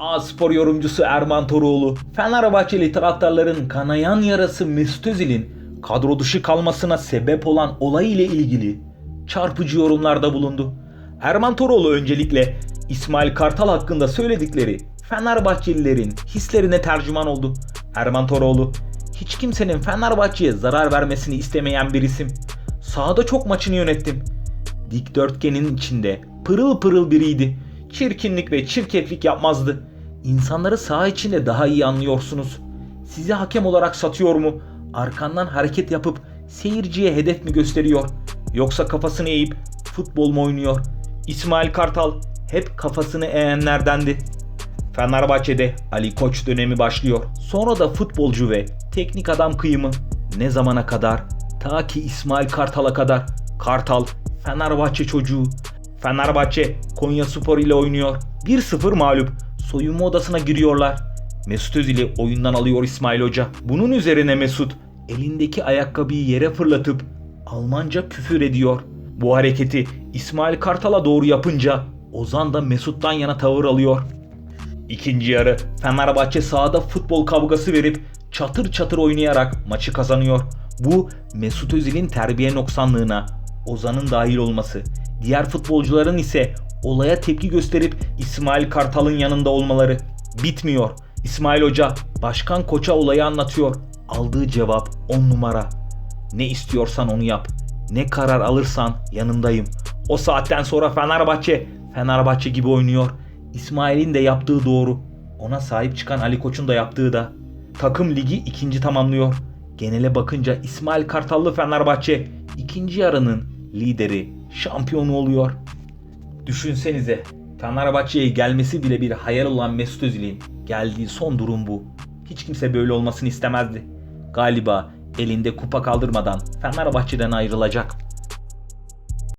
A Spor yorumcusu Erman Toroğlu, Fenerbahçeli taraftarların kanayan yarası Mesut Özil'in kadro dışı kalmasına sebep olan olay ile ilgili çarpıcı yorumlarda bulundu. Erman Toroğlu öncelikle İsmail Kartal hakkında söyledikleri Fenerbahçelilerin hislerine tercüman oldu. Erman Toroğlu, hiç kimsenin Fenerbahçe'ye zarar vermesini istemeyen bir isim. Sahada çok maçını yönettim. Dikdörtgenin içinde pırıl pırıl biriydi. Çirkinlik ve çirkeflik yapmazdı. İnsanları saha içinde daha iyi anlıyorsunuz. Sizi hakem olarak satıyor mu? Arkandan hareket yapıp seyirciye hedef mi gösteriyor? Yoksa kafasını eğip futbol mu oynuyor? İsmail Kartal hep kafasını eğenlerdendi. Fenerbahçe'de Ali Koç dönemi başlıyor. Sonra da futbolcu ve teknik adam kıyımı. Ne zamana kadar? Ta ki İsmail Kartal'a kadar. Kartal Fenerbahçe çocuğu. Fenerbahçe Konya Spor ile oynuyor. 1-0 mağlup. Soyunma odasına giriyorlar. Mesut Özil'i oyundan alıyor İsmail Hoca. Bunun üzerine Mesut elindeki ayakkabıyı yere fırlatıp Almanca küfür ediyor. Bu hareketi İsmail Kartal'a doğru yapınca Ozan da Mesut'tan yana tavır alıyor. İkinci yarı Fenerbahçe sahada futbol kavgası verip çatır çatır oynayarak maçı kazanıyor. Bu Mesut Özil'in terbiye noksanlığına, Ozan'ın dahil olması, diğer futbolcuların ise olaya tepki gösterip İsmail Kartal'ın yanında olmaları. Bitmiyor. İsmail Hoca başkan koça olayı anlatıyor. Aldığı cevap 10 numara. Ne istiyorsan onu yap. Ne karar alırsan yanındayım. O saatten sonra Fenerbahçe Fenerbahçe gibi oynuyor. İsmail'in de yaptığı doğru. Ona sahip çıkan Ali Koç'un da yaptığı da. Takım ligi ikinci tamamlıyor. Genele bakınca İsmail Kartallı Fenerbahçe ikinci yarının lideri, şampiyonu oluyor. Düşünsenize Fenerbahçe'ye gelmesi bile bir hayal olan Mesut Özil'in geldiği son durum bu. Hiç kimse böyle olmasını istemezdi. Galiba elinde kupa kaldırmadan Fenerbahçe'den ayrılacak.